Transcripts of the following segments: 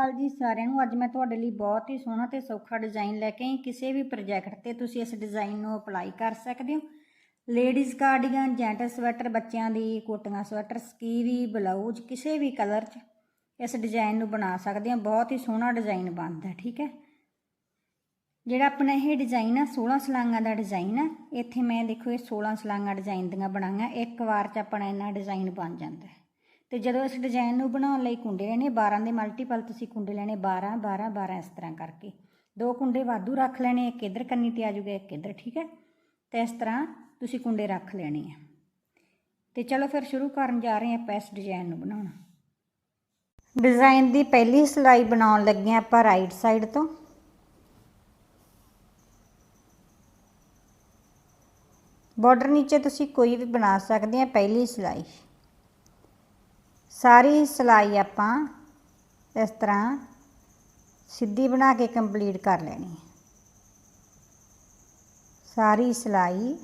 ਅਕਾਲ ਜੀ ਸਾਰਿਆਂ ਨੂੰ। ਅੱਜ ਮੈਂ ਤੁਹਾਡੇ ਲਈ ਬਹੁਤ ਹੀ ਸੋਹਣਾ ਤੇ ਸੌਖਾ ਡਿਜ਼ਾਈਨ ਲੈ ਕੇ ਆਈ। ਕਿਸੇ ਵੀ ਪ੍ਰੋਜੈਕਟ ਤੇ ਤੁਸੀਂ ਇਸ ਡਿਜ਼ਾਈਨ ਨੂੰ ਅਪਲਾਈ ਕਰ ਸਕਦੇ ਹੋ। ਲੇਡੀਜ਼ ਕਾਰਡੀਗਨ ਜੈਂਟ ਸਵੈਟਰ ਬੱਚਿਆਂ ਦੀ ਕੋਟੀਆਂ ਸਵੈਟਰ ਸਕੀਵੀ ਬਲਾਊਜ਼ ਕਿਸੇ ਵੀ ਕਲਰ 'ਚ ਇਸ ਡਿਜ਼ਾਈਨ ਨੂੰ ਬਣਾ ਸਕਦੇ ਹੋ। ਬਹੁਤ ਹੀ ਸੋਹਣਾ ਡਿਜ਼ਾਈਨ ਬਣਦਾ ਠੀਕ ਹੈ। ਜਿਹੜਾ ਆਪਣਾ ਇਹ ਡਿਜ਼ਾਈਨ ਆ 16 ਸਲਾਂਗਾਂ ਦਾ ਡਿਜ਼ਾਈਨ ਆ, ਇੱਥੇ ਮੈਂ ਦੇਖੋ ਇਹ 16 ਸਲਾਂਗਾਂ ਡਿਜ਼ਾਈਨ ਦੀਆਂ ਬਣਾਈਆਂ। ਇੱਕ ਵਾਰ 'ਚ ਆਪਣਾ ਇੰਨਾ ਡਿਜ਼ਾਈਨ ਬਣ ਜਾਂਦਾ ਤੇ ਜਦੋਂ ਇਸ ਡਿਜ਼ਾਈਨ ਨੂੰ ਬਣਾਉਣ ਲਈ ਕੁੰਡੇ ਲੈਣੇ 12 ਦੇ ਮਲਟੀਪਲ ਤੁਸੀਂ ਕੁੰਡੇ ਲੈਣੇ 12 12 12 ਇਸ ਤਰ੍ਹਾਂ ਕਰਕੇ। ਦੋ ਕੁੰਡੇ ਵਾਧੂ ਰੱਖ ਲੈਣੇ, ਇੱਕ ਇਧਰ ਕੰਨੀ ਤੇ ਆ ਜਾਊਗਾ, ਇੱਕ ਇਧਰ, ਠੀਕ ਹੈ? ਤੇ ਇਸ ਤਰ੍ਹਾਂ ਤੁਸੀਂ ਕੁੰਡੇ ਰੱਖ ਲੈਣੇ ਆ। ਤੇ ਚਲੋ ਫਿਰ ਸ਼ੁਰੂ ਕਰਨ ਜਾ ਰਹੇ ਹਾਂ ਆਪਾਂ ਇਸ ਡਿਜ਼ਾਈਨ ਨੂੰ ਬਣਾਉਣਾ। ਡਿਜ਼ਾਈਨ ਦੀ ਪਹਿਲੀ ਸਿਲਾਈ ਬਣਾਉਣ ਲੱਗੇ ਹਾਂ ਆਪਾਂ ਰਾਈਟ ਸਾਈਡ ਤੋਂ। ਬਾਰਡਰ ਨੀਚੇ ਤੁਸੀਂ ਕੋਈ ਵੀ ਬਣਾ ਸਕਦੇ ਆ, ਪਹਿਲੀ ਸਿਲਾਈ ਸਾਰੀ ਸਿਲਾਈ ਆਪਾਂ ਇਸ ਤਰ੍ਹਾਂ ਸਿੱਧੀ ਬਣਾ ਕੇ ਕੰਪਲੀਟ ਕਰ ਲੈਣੀ ਸਾਰੀ ਸਿਲਾਈ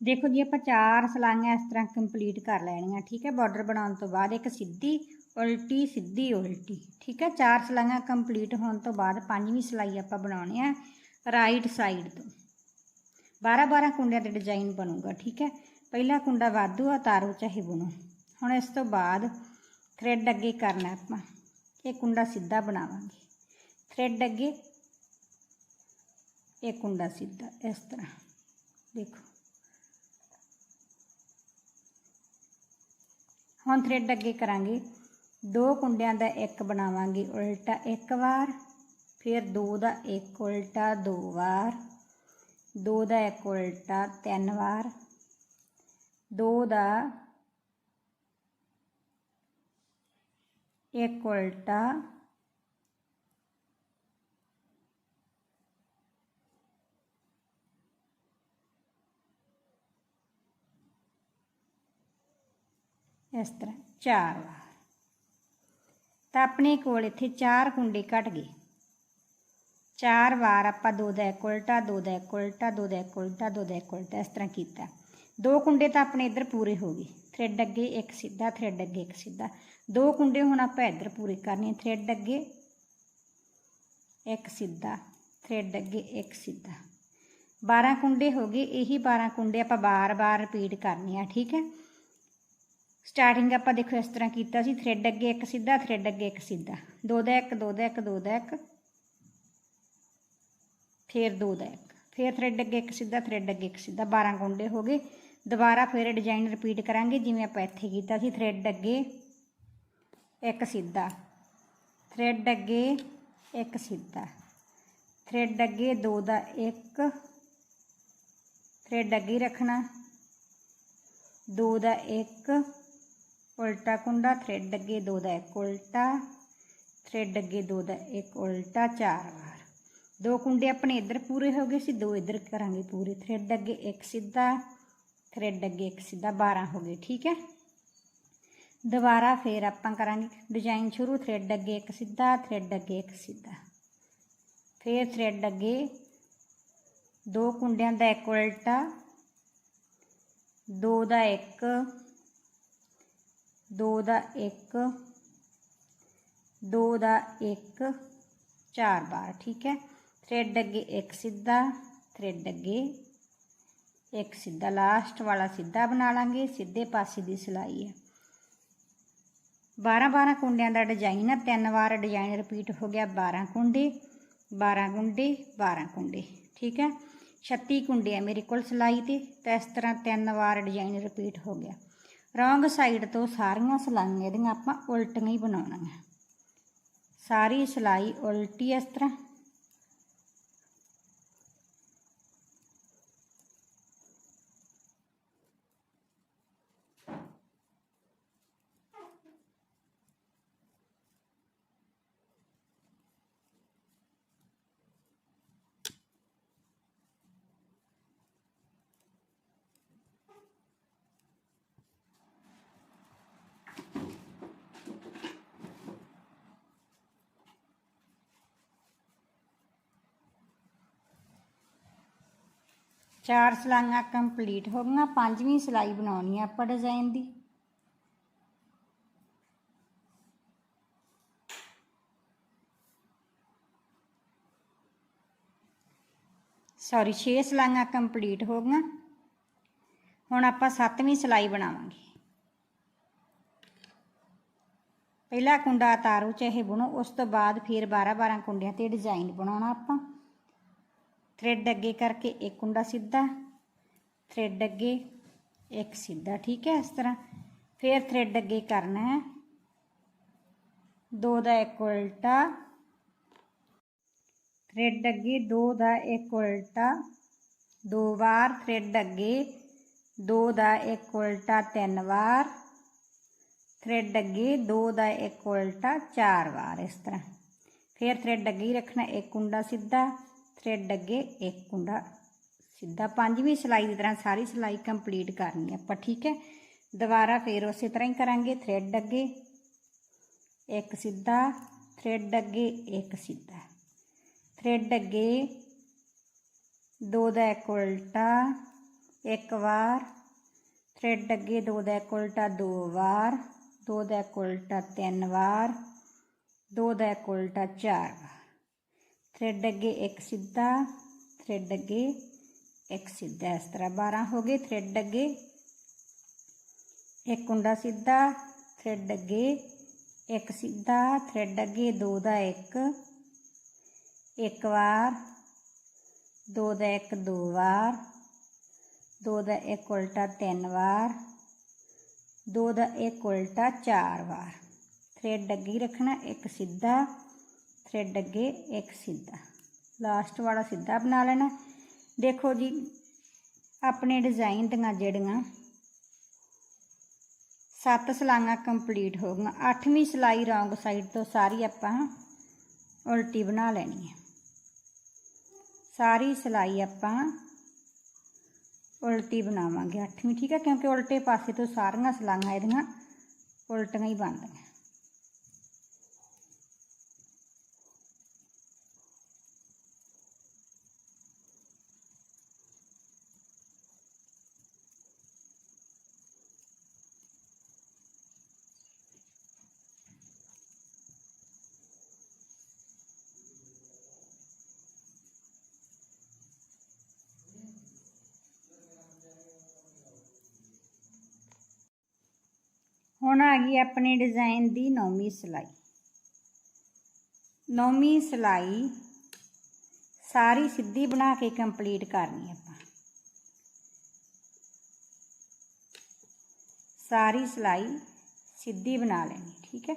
ਦੇਖੋ ਜੀ, ਆਪਾਂ ਚਾਰ ਸਲਾਈਆਂ ਇਸ ਤਰ੍ਹਾਂ ਕੰਪਲੀਟ ਕਰ ਲੈਣੀਆਂ, ਠੀਕ ਹੈ? ਬਾਰਡਰ ਬਣਾਉਣ ਤੋਂ ਬਾਅਦ ਇੱਕ ਸਿੱਧੀ, ਉਲਟੀ ਸਿੱਧੀ, ਉਲਟੀ, ਠੀਕ ਹੈ? ਚਾਰ ਸਲਾਈਆਂ ਕੰਪਲੀਟ ਹੋਣ ਤੋਂ ਬਾਅਦ ਪੰਜਵੀਂ ਸਲਾਈ ਆਪਾਂ ਬਣਾਉਣੀ ਹੈ ਰਾਈਟ ਸਾਈਡ ਤੋਂ। 12 12 ਕੁੰਡਿਆਂ ਦੇ ਡਿਜ਼ਾਈਨ ਬਣੂਗਾ, ਠੀਕ ਹੈ? ਪਹਿਲਾ ਕੁੰਡਾ ਵਾਧੂ ਆ, ਤਾਰੋ ਚਾਹੇ ਬੁਣੋ। ਹੁਣ ਇਸ ਤੋਂ ਬਾਅਦ ਥ੍ਰੈਡ ਅੱਗੇ ਕਰਨਾ ਆਪਾਂ, ਇਹ ਕੁੰਡਾ ਸਿੱਧਾ ਬਣਾਵਾਂਗੇ। ਥ੍ਰੈਡ ਅੱਗੇ, ਇਹ ਕੁੰਡਾ ਸਿੱਧਾ, ਇਸ ਤਰ੍ਹਾਂ। ਦੇਖੋ। ਹੁਣ ਥ੍ਰੈਡ ਅੱਗੇ ਕਰਾਂਗੇ। ਦੋ ਕੁੰਡਿਆਂ ਦਾ ਇੱਕ ਬਣਾਵਾਂਗੇ, ਉਲਟਾ ਇੱਕ ਵਾਰ, ਫਿਰ ਦੋ ਦਾ ਇੱਕ ਉਲਟਾ ਦੋ ਵਾਰ, ਦੋ ਦਾ ਇੱਕ ਉਲਟਾ ਤਿੰਨ ਵਾਰ, ਦੋ ਦਾ ਇੱਕ ਉਲਟਾ ਇਸ ਤਰ੍ਹਾਂ ਚਾਰ ਵਾਰ। ਤਾਂ ਆਪਣੇ ਕੋਲ ਇੱਥੇ ਚਾਰ ਕੁੰਡੇ ਕੱਟ ਗਏ। ਚਾਰ ਵਾਰ ਆਪਾਂ ਦੋ ਦਾ ਇੱਕ ਉਲਟਾ, ਦੋ ਦਾ ਇੱਕ ਉਲਟਾ, ਦੋ ਦਾ ਇੱਕ ਉਲਟਾ, ਦੋ ਦਾ ਇੱਕ ਉਲਟਾ ਇਸ ਤਰ੍ਹਾਂ ਕੀਤਾ। ਦੋ ਕੁੰਡੇ ਤਾਂ ਆਪਣੇ ਇੱਧਰ ਪੂਰੇ ਹੋ ਗਏ। ਥ੍ਰੈਡ ਅੱਗੇ ਇੱਕ ਸਿੱਧਾ, ਥ੍ਰੈਡ ਅੱਗੇ ਇੱਕ ਸਿੱਧਾ। ਦੋ ਕੁੰਡੇ ਹੁਣ ਆਪਾਂ ਇੱਧਰ ਪੂਰੇ ਕਰਨੇ ਥ੍ਰੈਡ ਅੱਗੇ ਇੱਕ ਸਿੱਧਾ, ਥ੍ਰੈਡ ਅੱਗੇ ਇੱਕ ਸਿੱਧਾ। 12 ਕੁੰਡੇ ਹੋ ਗਏ। ਇਹੀ 12 ਕੁੰਡੇ ਆਪਾਂ ਬਾਰ-ਬਾਰ ਰਿਪੀਟ ਕਰਨੇ ਆ, ਠੀਕ ਹੈ? ਸਟਾਰਟਿੰਗ ਆਪਾਂ ਦੇਖੋ ਇਸ ਤਰ੍ਹਾਂ ਕੀਤਾ ਸੀ ਥ੍ਰੈਡ ਅੱਗੇ ਇੱਕ ਸਿੱਧਾ ਥ੍ਰੈਡ ਅੱਗੇ ਇੱਕ ਸਿੱਧਾ। ਦੋ ਦਾ ਇੱਕ, ਦੋ ਦਾ ਇੱਕ, ਦੋ ਦਾ ਇੱਕ। ਫਿਰ ਦੋ ਦਾ ਇੱਕ। ਫਿਰ ਥ੍ਰੈਡ ਅੱਗੇ ਇੱਕ ਸਿੱਧਾ ਥ੍ਰੈਡ ਅੱਗੇ ਇੱਕ ਸਿੱਧਾ। 12 ਗੁੰਡੇ ਹੋ ਗਏ। ਦੁਬਾਰਾ ਫਿਰ ਡਿਜ਼ਾਈਨ ਰਿਪੀਟ ਕਰਾਂਗੇ, ਜਿਵੇਂ ਆਪਾਂ ਇੱਥੇ ਕੀਤਾ ਸੀ। ਥ੍ਰੈਡ ਅੱਗੇ ਇੱਕ ਸਿੱਧਾ। ਥ੍ਰੈਡ ਅੱਗੇ ਇੱਕ ਸਿੱਧਾ। ਥ੍ਰੈਡ ਅੱਗੇ ਦੋ ਦਾ ਇੱਕ। ਥ੍ਰੈਡ ਅੱਗੇ ਰੱਖਣਾ। ਦੋ ਦਾ ਇੱਕ। ਉਲਟਾ ਕੁੰਡਾ ਥ੍ਰੈਡ ਅੱਗੇ ਦੋ ਦਾ ਇੱਕ ਉਲਟਾ ਥ੍ਰੈਡ ਅੱਗੇ ਦੋ ਦਾ ਇੱਕ ਉਲਟਾ, ਚਾਰ ਵਾਰ। ਦੋ ਕੁੰਡੇ ਆਪਣੇ ਇੱਧਰ ਪੂਰੇ ਹੋ ਗਏ ਸੀ, ਦੋ ਇੱਧਰ ਕਰਾਂਗੇ ਪੂਰੇ। ਥ੍ਰੈਡ ਅੱਗੇ ਇੱਕ ਸਿੱਧਾ ਥ੍ਰੈਡ ਅੱਗੇ ਇੱਕ ਸਿੱਧਾ 12 ਹੋ ਗਏ, ਠੀਕ ਹੈ? ਦੁਬਾਰਾ ਫੇਰ ਆਪਾਂ ਕਰਾਂਗੇ ਡਿਜ਼ਾਈਨ ਸ਼ੁਰੂ ਥ੍ਰੈਡ ਅੱਗੇ ਇੱਕ ਸਿੱਧਾ ਥ੍ਰੈਡ ਅੱਗੇ ਇੱਕ ਸਿੱਧਾ। ਫੇਰ ਥ੍ਰੈਡ ਅੱਗੇ ਦੋ ਕੁੰਡਿਆਂ ਦਾ ਇੱਕ ਉਲਟਾ, ਦੋ ਦਾ ਇੱਕ ਦੋ ਦਾ ਇੱਕ, ਦੋ ਦਾ ਇੱਕ, ਚਾਰ ਬਾਰ, ਠੀਕ ਹੈ? ਥ੍ਰੈਡ ਅੱਗੇ ਇੱਕ ਸਿੱਧਾ ਥ੍ਰੈਡ ਅੱਗੇ ਇੱਕ ਸਿੱਧਾ ਲਾਸਟ ਵਾਲਾ ਸਿੱਧਾ ਬਣਾ ਲਾਂਗੇ, ਸਿੱਧੇ ਪਾਸੇ ਦੀ ਸਿਲਾਈ ਹੈ। 12 12 ਕੁੰਡਿਆਂ ਦਾ ਡਿਜ਼ਾਈਨ ਹੈ ਤਿੰਨ ਵਾਰ ਡਿਜ਼ਾਈਨ ਰਿਪੀਟ ਹੋ ਗਿਆ 12 ਕੁੰਡੇ 12 ਕੁੰਡੇ 12 ਕੁੰਡੇ, ਠੀਕ ਹੈ? 36 ਕੁੰਡੇ ਆ ਮੇਰੇ ਕੋਲ ਸਿਲਾਈ ਤੇ, ਤਾਂ ਇਸ ਤਰ੍ਹਾਂ ਤਿੰਨ ਵਾਰ ਡਿਜ਼ਾਈਨ ਰਿਪੀਟ ਹੋ ਗਿਆ। ਰੋਂਗ ਸਾਈਡ ਤੋਂ ਸਾਰੀਆਂ ਸਿਲਾਈਆਂ ਇਹਦੀਆਂ ਆਪਾਂ ਉਲਟੀਆਂ ਹੀ ਬਣਾਉਣੀਆਂ। ਸਾਰੀ ਸਿਲਾਈ ਉਲਟੀ ਇਸ ਤਰ੍ਹਾਂ। ਚਾਰ ਸਲਾਈਆਂ ਕੰਪਲੀਟ ਹੋ ਗਈਆਂ, ਪੰਜਵੀਂ ਸਿਲਾਈ ਬਣਾਉਣੀ ਆ ਆਪਾਂ ਡਿਜ਼ਾਈਨ ਦੀ। ਸੌਰੀ 6 ਸਲਾਈਆਂ ਕੰਪਲੀਟ ਹੋ ਗਈਆਂ। ਹੁਣ ਆਪਾਂ ਸੱਤਵੀਂ ਸਿਲਾਈ ਬਣਾਵਾਂਗੇ। ਪਹਿਲਾ ਕੁੰਡਾ ਤਾਰੂ ਚਾਹੇ ਬੁਣੋ, ਉਸ ਤੋਂ ਬਾਅਦ ਫਿਰ 12 12 ਕੁੰਡਿਆਂ ਤੇ ਡਿਜ਼ਾਈਨ ਬਣਾਉਣਾ ਆਪਾਂ। ਥ੍ਰੈਡ ਅੱਗੇ ਕਰਕੇ ਇੱਕ ਕੁੰਡਾ ਸਿੱਧਾ ਥ੍ਰੈਡ ਅੱਗੇ ਇੱਕ ਸਿੱਧਾ, ਠੀਕ ਹੈ ਇਸ ਤਰ੍ਹਾਂ। ਫਿਰ ਥ੍ਰੈਡ ਅੱਗੇ ਕਰਨਾ ਹੈ। ਦੋ ਦਾ ਇੱਕ ਉਲਟਾ ਥ੍ਰੈਡ ਅੱਗੇ ਦੋ ਦਾ ਇੱਕ ਉਲਟਾ, ਦੋ ਵਾਰ ਥ੍ਰੈਡ ਅੱਗੇ ਦੋ ਦਾ ਇੱਕ ਉਲਟਾ ਤਿੰਨ ਵਾਰ ਥ੍ਰੈਡ ਅੱਗੇ ਦੋ ਦਾ ਇੱਕ ਉਲਟਾ ਚਾਰ ਵਾਰ ਇਸ ਤਰ੍ਹਾਂ। ਫਿਰ ਥ੍ਰੈਡ ਅੱਗੇ ਰੱਖਣਾ, ਇੱਕ ਕੁੰਡਾ ਸਿੱਧਾ ਥ੍ਰੈਡ ਅੱਗੇ ਇੱਕ ਕੁੰਡਾ ਸਿੱਧਾ ਪੰਜਵੀਂ ਸਿਲਾਈ ਦੀ ਤਰ੍ਹਾਂ ਸਾਰੀ ਸਿਲਾਈ ਕੰਪਲੀਟ ਕਰਨੀ ਆਪਾਂ ਠੀਕ ਹੈ? ਦੁਬਾਰਾ ਫੇਰ ਉਸੇ ਤਰ੍ਹਾਂ ਹੀ ਕਰਾਂਗੇ ਥ੍ਰੈਡ ਅੱਗੇ। ਇੱਕ ਸਿੱਧਾ ਥ੍ਰੈਡ ਅੱਗੇ ਇੱਕ ਸਿੱਧਾ। ਥ੍ਰੈਡ ਅੱਗੇ ਦੋ ਦਾ ਇੱਕ ਉਲਟਾ, ਇੱਕ ਵਾਰ। ਥ੍ਰੈਡ ਅੱਗੇ ਦੋ ਦਾ ਇੱਕ ਉਲਟਾ, ਦੋ ਵਾਰ। ਦੋ ਦਾ ਇੱਕ ਉਲਟਾ ਤਿੰਨ ਵਾਰ। ਦੋ ਦਾ ਇੱਕ ਉਲਟਾ ਚਾਰ ਵਾਰ। ਥ੍ਰੈਡ ਅੱਗੇ ਇੱਕ ਸਿੱਧਾ ਥ੍ਰੈਡ ਅੱਗੇ ਇੱਕ ਸਿੱਧਾ, ਇਸ ਤਰ੍ਹਾਂ 12 ਹੋ ਗਏ ਥ੍ਰੈਡ ਅੱਗੇ ਇੱਕ ਕੁੰਡਾ ਸਿੱਧਾ ਥ੍ਰੈਡ ਅੱਗੇ ਇੱਕ ਸਿੱਧਾ ਥ੍ਰੈਡ ਅੱਗੇ ਦੋ ਦਾ ਇੱਕ ਇੱਕ ਵਾਰ, ਦੋ ਦਾ ਇੱਕ ਦੋ ਵਾਰ, ਦੋ ਦਾ ਇੱਕ ਉਲਟਾ ਤਿੰਨ ਵਾਰ, ਦੋ ਦਾ ਇੱਕ ਉਲਟਾ ਚਾਰ ਵਾਰ। ਥ੍ਰੈਡ ਅੱਗੇ ਰੱਖਣਾ, ਇੱਕ ਸਿੱਧਾ ਥ੍ਰੈਡ ਅੱਗੇ ਇੱਕ ਸਿੱਧਾ ਲਾਸਟ ਵਾਲਾ ਸਿੱਧਾ ਬਣਾ ਲੈਣਾ। ਦੇਖੋ ਜੀ, ਆਪਣੇ ਡਿਜ਼ਾਈਨ ਦੀਆਂ ਜਿਹੜੀਆਂ ਸੱਤ ਸਲਾਈਆਂ ਕੰਪਲੀਟ ਹੋ ਗਈਆਂ, ਅੱਠਵੀਂ ਸਲਾਈ ਰੌਂਗ ਸਾਈਡ ਤੋਂ ਸਾਰੀ ਆਪਾਂ ਉਲਟੀ ਬਣਾ ਲੈਣੀ ਹੈ। ਸਾਰੀ ਸਲਾਈ ਆਪਾਂ ਉਲਟੀ ਬਣਾਵਾਂਗੇ ਅੱਠਵੀਂ, ਠੀਕ ਹੈ, ਕਿਉਂਕਿ ਉਲਟੇ ਪਾਸੇ ਤੋਂ ਸਾਰੀਆਂ ਸਲਾਈਆਂ ਇਹਦੀਆਂ ਉਲਟੀਆਂ ਹੀ ਬਣਦੀਆਂ। ਹੁਣ ਆ ਗਈ ਆਪਣੇ ਡਿਜ਼ਾਈਨ ਦੀ ਨੌਵੀਂ ਸਿਲਾਈ। ਨੌਵੀਂ ਸਿਲਾਈ ਸਾਰੀ ਸਿੱਧੀ ਬਣਾ ਕੇ ਕੰਪਲੀਟ ਕਰਨੀ ਆਪਾਂ। ਸਾਰੀ ਸਿਲਾਈ ਸਿੱਧੀ ਬਣਾ ਲੈਣੀ, ਠੀਕ ਹੈ?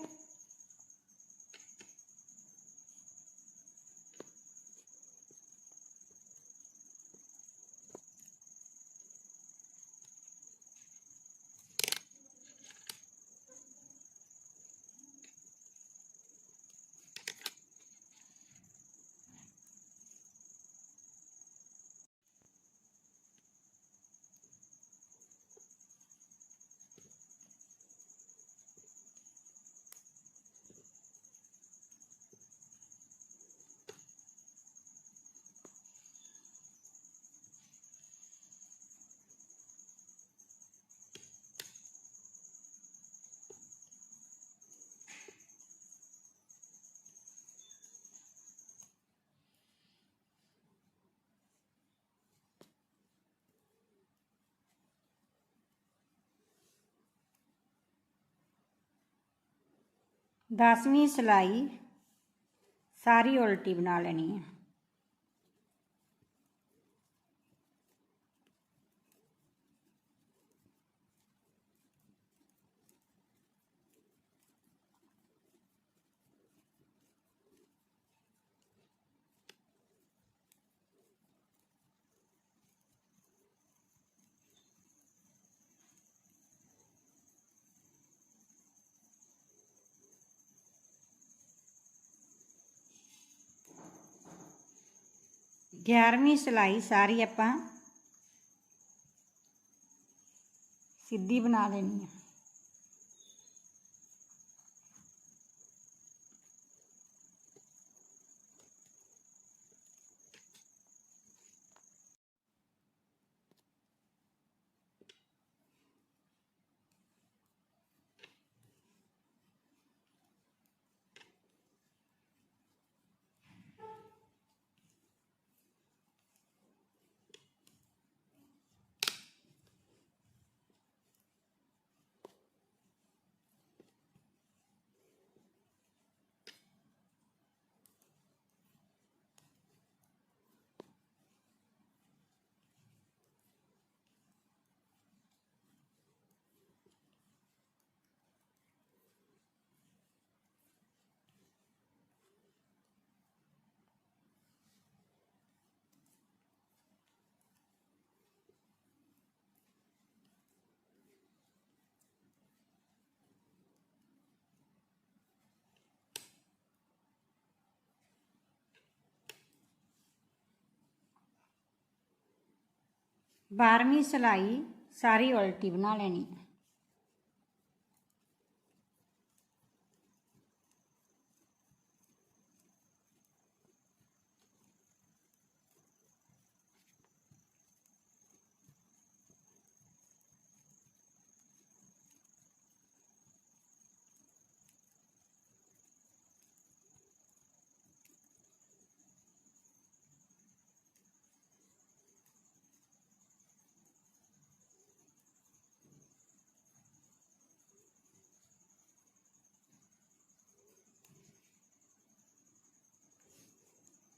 ਦਸਵੀਂ ਸਿਲਾਈ ਸਾਰੀ ਉਲਟੀ ਬਣਾ ਲੈਣੀ ਹੈ। ਗਿਆਰਵੀਂ ਸਿਲਾਈ ਸਾਰੀ ਆਪਾਂ ਸਿੱਧੀ ਬਣਾ ਲੈਣੀ ਹੈ ਬਾਰਵੀਂ ਸਿਲਾਈ ਸਾਰੀ ਉਲਟੀ ਬਣਾ ਲੈਣੀ। ਹੈ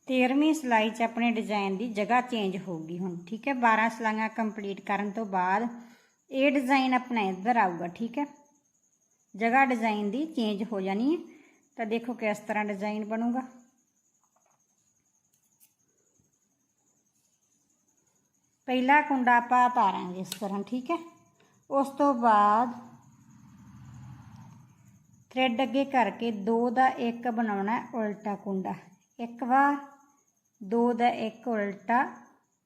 13ਵੀਂ ਸਿਲਾਈ 'ਚ ਆਪਣੇ ਡਿਜ਼ਾਈਨ ਦੀ ਜਗ੍ਹਾ ਚੇਂਜ ਹੋਊਗੀ ਹੁਣ, ਠੀਕ ਹੈ? 12 ਸਿਲਾਈਆਂ ਕੰਪਲੀਟ ਕਰਨ ਤੋਂ ਬਾਅਦ ਇਹ ਡਿਜ਼ਾਈਨ ਆਪਣਾ ਇੱਧਰ ਆਊਗਾ, ਠੀਕ ਹੈ? ਜਗ੍ਹਾ ਡਿਜ਼ਾਈਨ ਦੀ ਚੇਂਜ ਹੋ ਜਾਣੀ ਹੈ। ਤਾਂ ਦੇਖੋ ਕਿਸ ਤਰ੍ਹਾਂ ਡਿਜ਼ਾਈਨ ਬਣੂਗਾ। ਪਹਿਲਾ ਕੁੰਡਾ ਆਪਾਂ ਤਾਰਾਂਗੇ ਇਸ ਤਰ੍ਹਾਂ, ਠੀਕ ਹੈ? ਉਸ ਤੋਂ ਬਾਅਦ ਥ੍ਰੈਡ ਅੱਗੇ ਕਰਕੇ 2 ਦਾ 1 ਬਣਾਉਣਾ ਉਲਟਾ ਕੁੰਡਾ। ਇੱਕ ਵਾਰ 2 ਦਾ 1 ਉਲਟਾ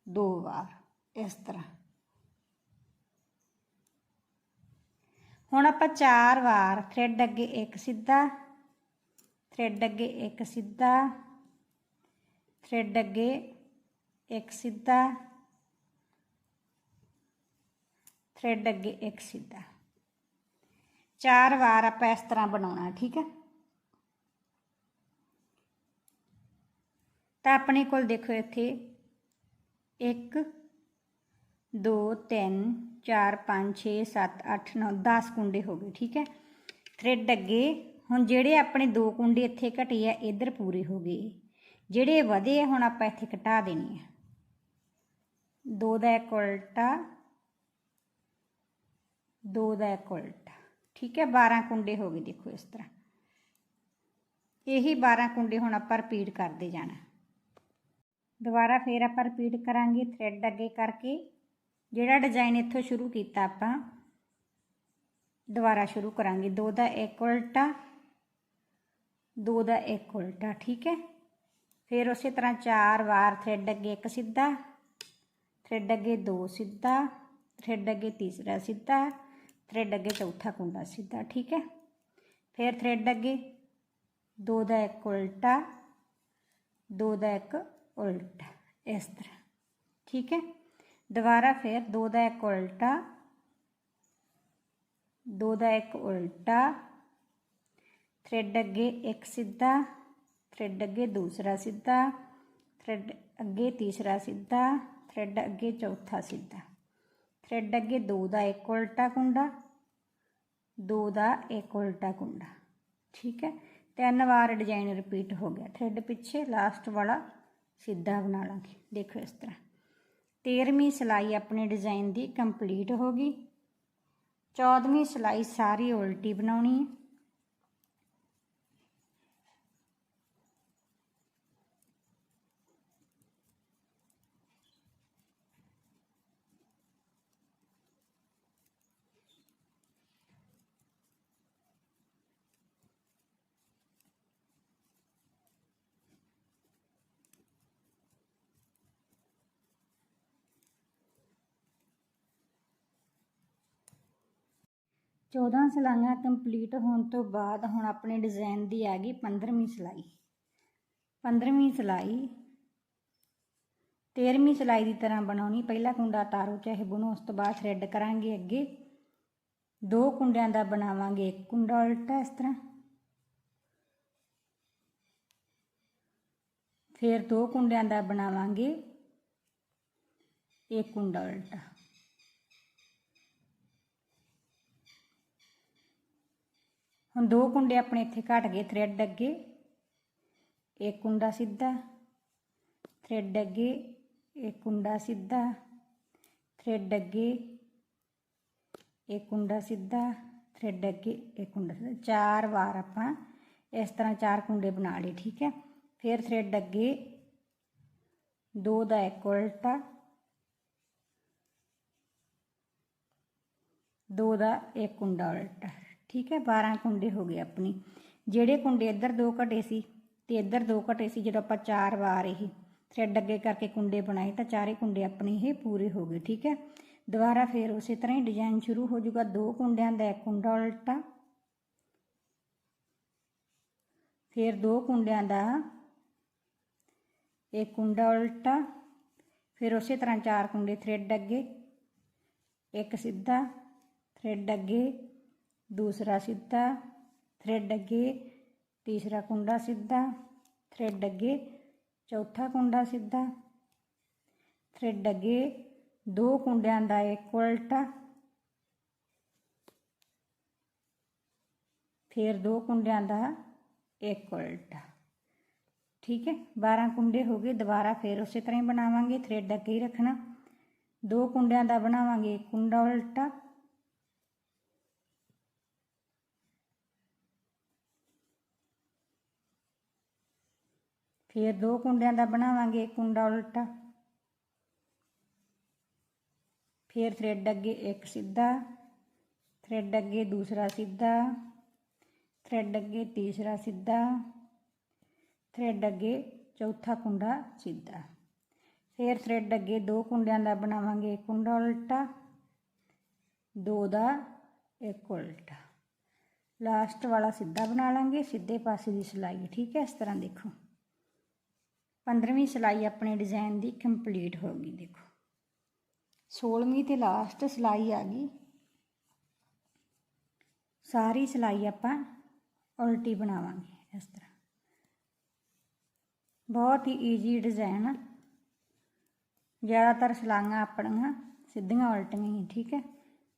ਦੋ ਵਾਰ ਇਸ ਤਰ੍ਹਾਂ ਹੁਣ ਆਪਾਂ ਚਾਰ ਵਾਰ ਥ੍ਰੈਡ ਅੱਗੇ ਇੱਕ ਸਿੱਧਾ ਥ੍ਰੈਡ ਅੱਗੇ ਇੱਕ ਸਿੱਧਾ ਥ੍ਰੈਡ ਅੱਗੇ ਇੱਕ ਸਿੱਧਾ ਥ੍ਰੈਡ ਅੱਗੇ ਇੱਕ ਸਿੱਧਾ ਚਾਰ ਵਾਰ ਆਪਾਂ ਇਸ ਤਰ੍ਹਾਂ ਬਣਾਉਣਾ ਠੀਕ ਹੈ ਤਾਂ ਆਪਣੇ ਕੋਲ ਦੇਖੋ ਇੱਥੇ। 1 2 3 4 5 6 7 8 9 10 ਕੁੰਡੇ ਹੋ ਗਏ, ਠੀਕ ਹੈ? ਥ੍ਰੈਡ ਅੱਗੇ, ਹੁਣ ਜਿਹੜੇ ਆਪਣੇ ਦੋ ਕੁੰਡੇ ਇੱਥੇ ਘਟੇ ਆ, ਇੱਧਰ ਪੂਰੇ ਹੋ ਗਏ। ਜਿਹੜੇ ਵਧੇ ਆ, ਹੁਣ ਆਪਾਂ ਇੱਥੇ ਘਟਾ ਦੇਣੇ ਆ। ਦੋ ਦਾ ਇੱਕ ਉਲਟਾ, ਦੋ ਦਾ ਇੱਕ ਉਲਟਾ, ਠੀਕ ਹੈ? 12 ਕੁੰਡੇ ਹੋ ਗਏ, ਦੇਖੋ ਇਸ ਤਰ੍ਹਾਂ। ਇਹੀ 12 ਕੁੰਡੇ ਹੁਣ ਆਪਾਂ ਰਿਪੀਟ ਕਰਦੇ ਜਾਣਾ। ਦੁਬਾਰਾ ਫੇਰ ਆਪਾਂ ਰਿਪੀਟ ਕਰਾਂਗੇ ਥ੍ਰੈਡ ਅੱਗੇ ਕਰਕੇ। ਜਿਹੜਾ ਡਿਜ਼ਾਈਨ ਇੱਥੋਂ ਸ਼ੁਰੂ ਕੀਤਾ ਆਪਾਂ, ਦੁਬਾਰਾ ਸ਼ੁਰੂ ਕਰਾਂਗੇ। ਦੋ ਦਾ ਇੱਕ ਉਲਟਾ, ਦੋ ਦਾ ਇੱਕ ਉਲਟਾ, ਠੀਕ ਹੈ? ਫਿਰ ਉਸੇ ਤਰ੍ਹਾਂ ਚਾਰ ਵਾਰ ਥ੍ਰੈਡ ਅੱਗੇ ਇੱਕ ਸਿੱਧਾ ਥ੍ਰੈਡ ਅੱਗੇ ਦੋ ਸਿੱਧਾ ਥ੍ਰੈਡ ਅੱਗੇ ਤੀਸਰਾ ਸਿੱਧਾ ਥ੍ਰੈਡ ਅੱਗੇ ਚੌਥਾ ਕੁੰਡਾ ਸਿੱਧਾ, ਠੀਕ ਹੈ? ਫਿਰ ਥ੍ਰੈਡ ਅੱਗੇ ਦੋ ਦਾ ਇੱਕ ਉਲਟਾ, ਦੋ ਦਾ ਇੱਕ ਉਲਟਾ, ਇਸ ਤਰ੍ਹਾਂ। ਠੀਕ ਹੈ? ਦੁਬਾਰਾ ਫਿਰ ਦੋ ਦਾ ਇੱਕ ਉਲਟਾ, ਦੋ ਦਾ ਇੱਕ ਉਲਟਾ ਥ੍ਰੈਡ ਅੱਗੇ ਇੱਕ ਸਿੱਧਾ ਥ੍ਰੈਡ ਅੱਗੇ ਦੂਸਰਾ ਸਿੱਧਾ ਥ੍ਰੈਡ ਅੱਗੇ ਤੀਸਰਾ ਸਿੱਧਾ ਥ੍ਰੈਡ ਅੱਗੇ ਚੌਥਾ ਸਿੱਧਾ। ਥ੍ਰੈਡ ਅੱਗੇ ਦੋ ਦਾ ਇੱਕ ਉਲਟਾ ਕੁੰਡਾ, ਦੋ ਦਾ ਇੱਕ ਉਲਟਾ ਕੁੰਡਾ। ਠੀਕ ਹੈ? ਤਿੰਨ ਵਾਰ ਡਿਜ਼ਾਈਨ ਰਿਪੀਟ ਹੋ ਗਿਆ। ਥ੍ਰੈਡ ਪਿੱਛੇ ਲਾਸਟ ਵਾਲਾ ਸਿੱਧਾ ਬਣਾ ਲਾਂਗੇ। ਦੇਖੋ ਇਸ ਤਰ੍ਹਾਂ। 13ਵੀਂ ਸਿਲਾਈ ਆਪਣੇ ਡਿਜ਼ਾਈਨ ਦੀ ਕੰਪਲੀਟ ਹੋ ਗਈ। 14ਵੀਂ ਸਿਲਾਈ ਸਾਰੀ ਉਲਟੀ ਬਣਾਉਣੀ ਹੈ। ਚੌਦਾਂ ਸਿਲਾਈਆਂ ਕੰਪਲੀਟ ਹੋਣ ਤੋਂ ਬਾਅਦ ਹੁਣ ਆਪਣੇ ਡਿਜ਼ਾਈਨ ਦੀ ਆ ਗਈ 15ਵੀਂ ਸਿਲਾਈ। 15ਵੀਂ ਸਿਲਾਈ 13ਵੀਂ ਸਿਲਾਈ ਦੀ ਤਰ੍ਹਾਂ ਬਣਾਉਣੀ। ਪਹਿਲਾ ਕੁੰਡਾ ਤਾਰੋ ਚਾਹੇ ਬੁਣੋ, ਉਸ ਤੋਂ ਬਾਅਦ ਥ੍ਰੈਡ ਕਰਾਂਗੇ ਅੱਗੇ। ਦੋ ਕੁੰਡਿਆਂ ਦਾ ਬਣਾਵਾਂਗੇ, ਇੱਕ ਕੁੰਡਾ ਉਲਟਾ ਇਸ ਤਰ੍ਹਾਂ। ਫਿਰ ਦੋ ਕੁੰਡਿਆਂ ਦਾ ਬਣਾਵਾਂਗੇ, ਇੱਕ ਕੁੰਡਾ ਉਲਟਾ। ਹੁਣ ਦੋ ਕੁੰਡੇ ਆਪਣੇ ਇੱਥੇ ਘਟ ਗਏ ਥ੍ਰੈਡ ਅੱਗੇ, ਇੱਕ ਕੁੰਡਾ ਸਿੱਧਾ ਥ੍ਰੈਡ ਅੱਗੇ, ਇੱਕ ਕੁੰਡਾ ਸਿੱਧਾ ਥ੍ਰੈਡ ਅੱਗੇ, ਇੱਕ ਕੁੰਡਾ ਸਿੱਧਾ ਥ੍ਰੈਡ ਅੱਗੇ, ਇੱਕ ਕੁੰਡਾ ਸਿੱਧਾ। ਚਾਰ ਵਾਰ ਆਪਾਂ ਇਸ ਤਰ੍ਹਾਂ ਚਾਰ ਕੁੰਡੇ ਬਣਾ ਲਏ, ਠੀਕ ਹੈ? ਫਿਰ ਥ੍ਰੈਡ ਅੱਗੇ, ਦੋ ਦਾ ਇੱਕ ਉਲਟਾ, ਦੋ ਦਾ ਇੱਕ ਕੁੰਡਾ ਉਲਟਾ। ਠੀਕ ਹੈ 12 ਕੁੰਡੇ ਹੋ ਗਏ ਆਪਣੀ। ਜਿਹੜੇ ਕੁੰਡੇ ਇੱਧਰ ਦੋ ਘਟੇ ਸੀ ਤੇ ਇੱਧਰ ਦੋ ਘਟੇ ਸੀ, ਜਦੋਂ ਆਪਾਂ ਚਾਰ ਵਾਰ ਇਹ ਥ੍ਰੈਡ ਅੱਗੇ ਕਰਕੇ ਕੁੰਡੇ ਬਣਾਏ ਤਾਂ ਚਾਰੇ ਕੁੰਡੇ ਆਪਣੇ ਇਹ ਪੂਰੇ ਹੋ ਗਏ, ਠੀਕ ਹੈ। ਦੁਬਾਰਾ ਫੇਰ ਉਸੇ ਤਰ੍ਹਾਂ ਹੀ ਡਿਜ਼ਾਈਨ ਸ਼ੁਰੂ ਹੋ ਜਾਊਗਾ, ਦੋ ਕੁੰਡਿਆਂ ਦਾ ਇੱਕ ਕੁੰਡਾ ਉਲਟਾ, ਫਿਰ ਦੋ ਕੁੰਡਿਆਂ ਦਾ ਇੱਕ ਕੁੰਡਾ ਉਲਟਾ, ਫਿਰ ਉਸੇ ਤਰ੍ਹਾਂ ਚਾਰ ਕੁੰਡੇ ਥ੍ਰੈਡ ਅੱਗੇ, ਇੱਕ ਸਿੱਧਾ ਥ੍ਰੈਡ ਅੱਗੇ ਦੂਸਰਾ ਸਿੱਧਾ ਥ੍ਰੈਡ ਅੱਗੇ ਤੀਸਰਾ ਕੁੰਡਾ ਸਿੱਧਾ ਥ੍ਰੈਡ ਅੱਗੇ ਚੌਥਾ ਕੁੰਡਾ ਸਿੱਧਾ ਥ੍ਰੈਡ ਅੱਗੇ ਦੋ ਕੁੰਡਿਆਂ ਦਾ ਇੱਕ ਉਲਟਾ ਫਿਰ ਦੋ ਕੁੰਡਿਆਂ ਦਾ ਇੱਕ ਉਲਟਾ ਠੀਕ ਹੈ 12 ਕੁੰਡੇ ਹੋ ਗਏ ਦੁਬਾਰਾ ਫੇਰ ਉਸੇ ਤਰ੍ਹਾਂ ਹੀ ਬਣਾਵਾਂਗੇ ਥ੍ਰੈਡ ਅੱਗੇ ਹੀ ਰੱਖਣਾ ਦੋ ਕੁੰਡਿਆਂ ਦਾ ਬਣਾਵਾਂਗੇ ਕੁੰਡਾ ਉਲਟਾ ਫਿਰ ਦੋ ਕੁੰਡਿਆਂ ਦਾ ਬਣਾਵਾਂਗੇ ਕੁੰਡਾ ਉਲਟਾ। ਫਿਰ ਥ੍ਰੈਡ ਅੱਗੇ ਇੱਕ ਸਿੱਧਾ ਥ੍ਰੈਡ ਅੱਗੇ ਦੂਸਰਾ ਸਿੱਧਾ ਥ੍ਰੈਡ ਅੱਗੇ ਤੀਸਰਾ ਸਿੱਧਾ ਥ੍ਰੈਡ ਅੱਗੇ ਚੌਥਾ ਕੁੰਡਾ ਸਿੱਧਾ। ਫਿਰ ਥ੍ਰੈਡ ਅੱਗੇ ਦੋ ਕੁੰਡਿਆਂ ਦਾ ਬਣਾਵਾਂਗੇ ਕੁੰਡਾ ਉਲਟਾ, ਦੋ ਦਾ ਇੱਕ ਉਲਟਾ। ਲਾਸਟ ਵਾਲਾ ਸਿੱਧਾ ਬਣਾ ਲਾਂਗੇ, ਸਿੱਧੇ ਪਾਸੇ ਦੀ ਸਿਲਾਈ। ਠੀਕ ਹੈ, ਇਸ ਤਰ੍ਹਾਂ ਦੇਖੋ। 15ਵੀਂ ਸਿਲਾਈ ਆਪਣੇ ਡਿਜ਼ਾਈਨ ਦੀ ਕੰਪਲੀਟ ਹੋ ਗਈ, ਦੇਖੋ। 16ਵੀਂ ਤੇ ਲਾਸਟ ਸਿਲਾਈ ਆ ਗਈ। ਸਾਰੀ ਸਿਲਾਈ ਆਪਾਂ ਉਲਟੀ ਬਣਾਵਾਂਗੇ ਇਸ ਤਰ੍ਹਾਂ। ਬਹੁਤ ਹੀ ਈਜੀ ਡਿਜ਼ਾਈਨ ਆ। ਜ਼ਿਆਦਾਤਰ ਸਲਾਈਆਂ ਆਪਣੀਆਂ ਸਿੱਧੀਆਂ ਉਲਟੀਆਂ ਹੀ, ਠੀਕ ਹੈ?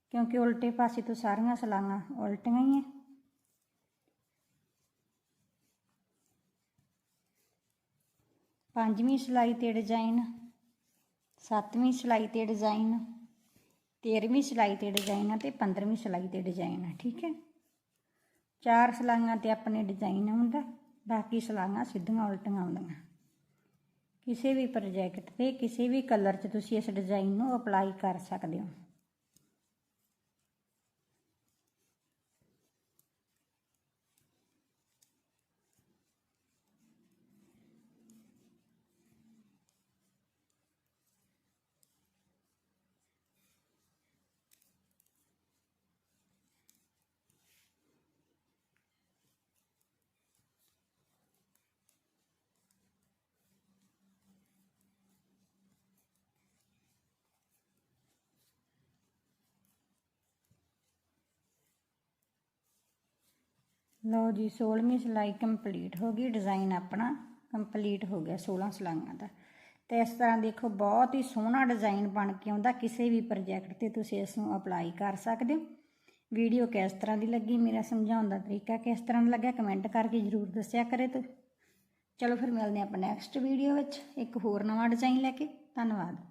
ਕਿਉਂਕਿ ਉਲਟੇ ਪਾਸੇ ਤੋਂ ਸਾਰੀਆਂ ਸਲਾਈਆਂ ਉਲਟੀਆਂ ਹੀ ਹੈ ਪੰਜਵੀਂ ਸਿਲਾਈ ਤੇ ਡਿਜ਼ਾਈਨ ਸੱਤਵੀਂ ਸਿਲਾਈ ਤੇ ਡਿਜ਼ਾਈਨ ਤੇਰਵੀਂ ਸਿਲਾਈ ਤੇ ਡਿਜ਼ਾਈਨ ਆ ਤੇ 15ਵੀਂ ਸਿਲਾਈ ਤੇ ਡਿਜ਼ਾਈਨ ਆ, ਠੀਕ ਹੈ? ਚਾਰ ਸਲਾਈਆਂ ਤੇ ਆਪਣੇ ਡਿਜ਼ਾਈਨ ਆਉਂਦਾ ਬਾਕੀ ਸਲਾਈਆਂ ਸਿੱਧੀਆਂ ਉਲਟੀਆਂ ਆਉਂਦੀਆਂ ਕਿਸੇ ਵੀ ਪ੍ਰੋਜੈਕਟ ਤੇ, ਕਿਸੇ ਵੀ ਕਲਰ 'ਚ ਤੁਸੀਂ ਇਸ ਡਿਜ਼ਾਈਨ ਨੂੰ ਅਪਲਾਈ ਕਰ ਸਕਦੇ ਹੋ। ਲਓ ਜੀ 16ਵੀਂ ਸਿਲਾਈ ਕੰਪਲੀਟ ਹੋ ਗਈ, ਡਿਜ਼ਾਈਨ ਆਪਣਾ ਕੰਪਲੀਟ ਹੋ ਗਿਆ 16 ਸਿਲਾਈਆਂ ਦਾ। ਤੇ ਇਸ ਤਰ੍ਹਾਂ ਦੇਖੋ, ਬਹੁਤ ਹੀ ਸੋਹਣਾ ਡਿਜ਼ਾਈਨ ਬਣ ਕੇ ਆਉਂਦਾ, ਕਿਸੇ ਵੀ ਪ੍ਰੋਜੈਕਟ ਤੇ ਤੁਸੀਂ ਇਸ ਨੂੰ ਅਪਲਾਈ ਕਰ ਸਕਦੇ ਹੋ। ਵੀਡੀਓ ਕਿਸ ਤਰ੍ਹਾਂ ਦੀ ਲੱਗੀ, ਮੇਰਾ ਸਮਝਾਉਣ ਦਾ ਤਰੀਕਾ ਕਿਸ ਤਰ੍ਹਾਂ ਦਾ ਲੱਗਿਆ ਕਮੈਂਟ ਕਰਕੇ ਜਰੂਰ ਦੱਸਿਆ ਕਰੇ ਤੋ। ਚਲੋ ਫਿਰ ਮਿਲਦੇ ਆਪਾਂ ਨੈਕਸਟ ਵੀਡੀਓ ਵਿੱਚ, ਇੱਕ ਹੋਰ ਨਵਾਂ ਡਿਜ਼ਾਈਨ ਲੈ ਕੇ। ਧੰਨਵਾਦ।